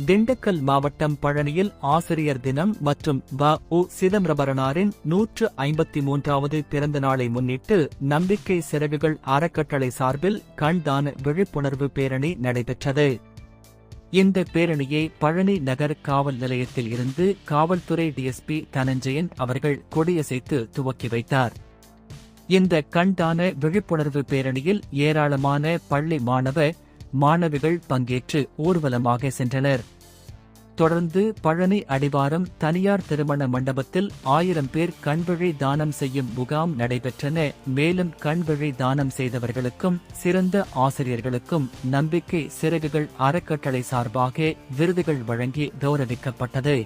திண்டுக்கல் மாவட்டம் பழனியில் ஆசிரியர் தினம் மற்றும் வ உ சிதம்பரனாரின் நூற்று ஐம்பத்தி மூன்றாவது பிறந்த நாளை முன்னிட்டு நம்பிக்கை சிறகுகள் அறக்கட்டளை சார்பில் கண்தான விழிப்புணர்வு பேரணி நடைபெற்றது. இந்த பேரணியை பழனி நகர் காவல் நிலையத்தில் இருந்து காவல்துறை டிஎஸ்பி தனஞ்சயன் அவர்கள் கொடியசைத்து துவக்கி வைத்தார். இந்த கண்தான விழிப்புணர்வு பேரணியில் ஏராளமான பள்ளி மாணவ மாணவிகள் பங்கேற்று ஊர்வலமாக சென்றனர். தொடர்ந்து பழனி அடிவாரம் தனியார் திருமண மண்டபத்தில் ஆயிரம் பேர் கண்விழி தானம் செய்யும் முகாம் நடைபெற்றன. மேலும் கண்விழி தானம் செய்தவர்களுக்கும் சிறந்த ஆசிரியர்களுக்கும் நம்பிக்கை சிறகுகள் அறக்கட்டளை சார்பாக விருதுகள் வழங்கி கௌரவிக்கப்பட்டது.